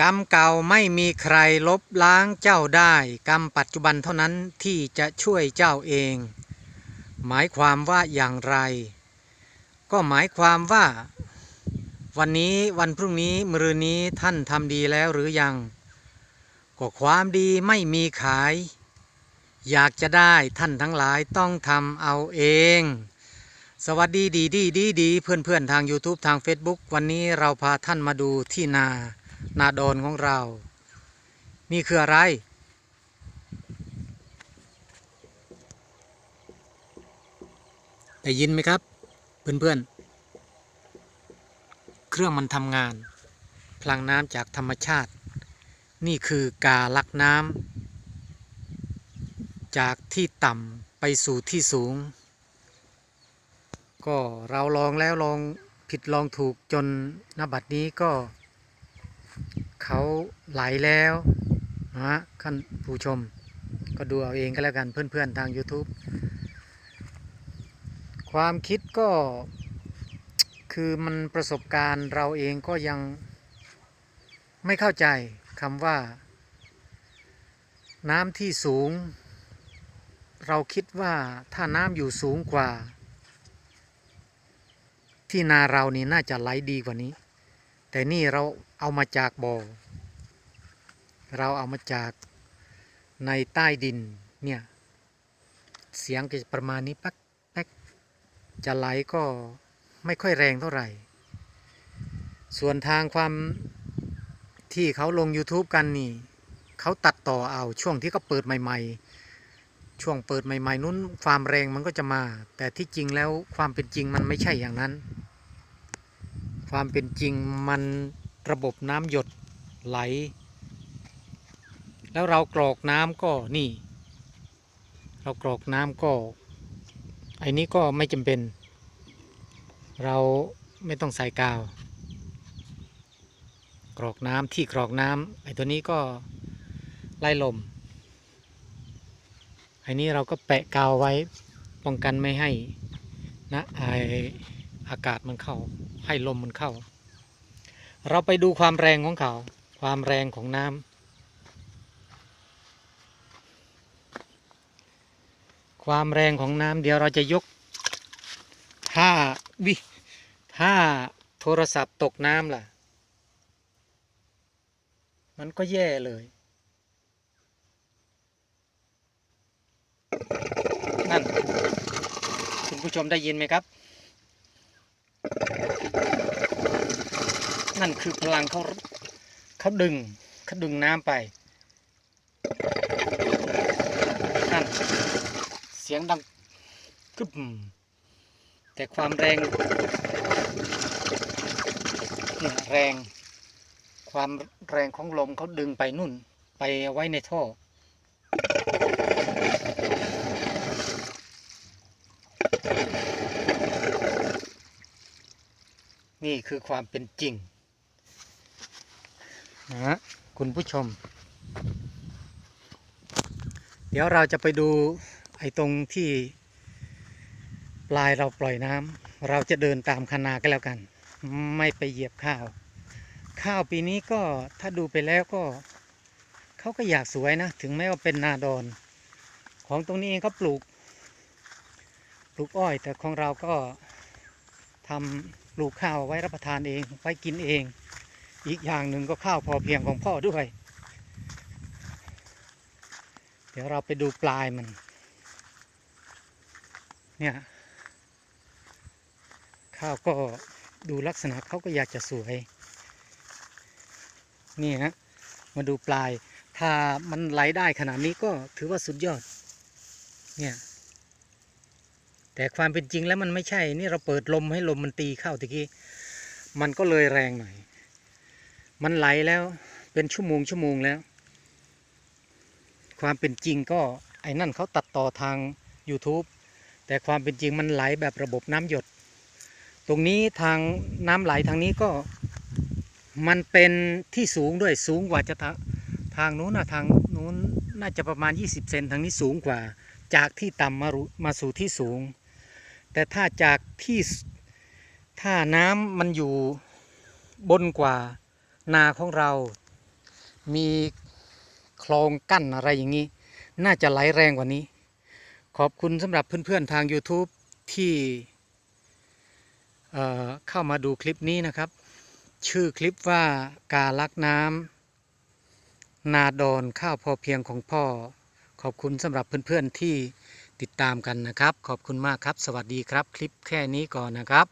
กรรมเก่าไม่มีใครลบล้างเจ้าได้ กรรมปัจจุบันเท่านั้นที่จะช่วยเจ้าเอง หมายความว่าอย่างไร ก็หมายความว่า วันนี้วันพรุ่งนี้มรืนนี้ท่านทำดีแล้วหรือยัง ก็ความดีไม่มีขาย อยากจะได้ท่านทั้งหลายต้องทำเอาเอง สวัสดีดีดีดีดีเพื่อนเพื่อนทาง YouTube ทาง Facebook วันนี้เราพาท่านมาดูที่นา นาโดนของเรา นี่คืออะไร ได้ยินไหมครับเพื่อนเพื่อนๆ เครื่องมันทำงาน พลังน้ำจากธรรมชาติ นี่คือกาลักน้ำจากที่ต่ำไปสู่ที่สูง ก็เราลองแล้วลองผิดลองถูกจนนบัดนี้ก็ เขาไหลแล้วนะฮะท่านผู้ชม ก็ดูเอาเองก็แล้วกันเพื่อนๆทาง YouTube ความคิดก็คือมันประสบการณ์เราเองก็ยังไม่เข้าใจคำว่า น้ำที่สูง เราคิดว่าถ้าน้ำอยู่สูงกว่า ที่นาเรานี่น่าจะไหลดีกว่านี้ แต่นี่เราเอามาจากบ่อ เราเอามาจากในใต้ดินเนี่ย เสียงจะประมาณนี้ปักแป๊กจะไหลก็ไม่ค่อยแรงเท่าไหร่ ส่วนทางความที่เขาลง YouTube กันนี่เขาตัดต่อเอาช่วงที่เขาเปิดใหม่ ๆ ช่วงเปิดใหม่ ๆ นู้นความแรงมันก็จะมา แต่ที่จริงแล้วความเป็นจริงมันไม่ใช่อย่างนั้น ความเป็นจริงมันระบบน้ำหยดไหล แล้วเรากรอกน้ำก็นี่ เรากรอกน้ำก็ไอ้นี้ก็ไม่จำเป็น เราไม่ต้องใส่กาว กรอกน้ำที่กรอกน้ำไอ้ตัวนี้ก็ไล่ลมไอ้นี้เราก็แปะกาวไว้ป้องกันไม่ให้นะไอ อากาศมันเข้า ให้ลมมันเข้า เราไปดูความแรงของเขา ความแรงของน้ำความแรงของน้ำเดี๋ยวเราจะยกถ้าวิถ้าโทรศัพท์ตกน้ำล่ะ มันก็แย่เลยนั่นคุณผู้ชมได้ยินไหมครับ นั่นคือพลังเขาเขาดึงเขาดึงน้ำไป นั่น เสียงดังกึบแต่ความแรงเนี่ยแรง ความแรงของลมเขาดึงไปนุ่น ไปไว้ในท่อ นี่คือความเป็นจริงนะคุณผู้ชม เดี๋ยวเราจะไปดูไอ้ตรงที่ปลายเราปล่อยน้ำเราจะเดินตามคนาก็แล้วกัน ไม่ไปเหยียบข้าว ข้าวปีนี้ก็ถ้าดูไปแล้วก็เขาก็อยากสวยนะ ถึงแม้ว่าเป็นนาดอน ของตรงนี้เองเขาปลูก ปลูกอ้อย แต่ของเราก็ทำ ลูกข้าวไว้รับประทานเอง ไว้กินเอง อีกอย่างหนึ่งก็ข้าวพอเพียงของพ่อด้วย เดี๋ยวเราไปดูปลายมัน เนี่ย ข้าวก็ดูลักษณะเขาก็อยากจะสวย นี่ฮะ มาดูปลาย ถ้ามันไหลได้ขนาดนี้ก็ถือว่าสุดยอด เนี่ย แต่ความเป็นจริงแล้วมันไม่ใช่ นี่เราเปิดลมให้ลมมันตีเข้าตะกี้ มันก็เลยแรงหน่อย มันไหลแล้วเป็นชั่วโมงชั่วโมงแล้ว ความเป็นจริงก็ไอ้นั่นเขาตัดต่อทาง YouTube แต่ความเป็นจริงมันไหลแบบระบบน้ำหยด ตรงนี้ทางน้ำไหลทางนี้ก็ มันเป็นที่สูงด้วยสูงกว่าจะทางนู้นนะทางนู้นน่าจะประมาณ 20 เซนทางนี้สูงกว่า จากที่ต่ำมามาสู่ที่สูง แต่ถ้าจากที่ถ้าน้ำมันอยู่บนกว่านาของเรา มีคลองกั้นอะไรอย่างนี้ น่าจะไหลแรงกว่านี้ ขอบคุณสำหรับเพื่อนๆทาง YouTube ที่เเข้ามาดูคลิปนี้นะครับ ชื่อคลิปว่ากาลักน้ำนาดอนข้าวพอเพียงของพ่อ ขอบคุณสำหรับเพื่อนๆที่ ติดตามกันนะครับ ขอบคุณมากครับ สวัสดีครับ คลิปแค่นี้ก่อนนะครับ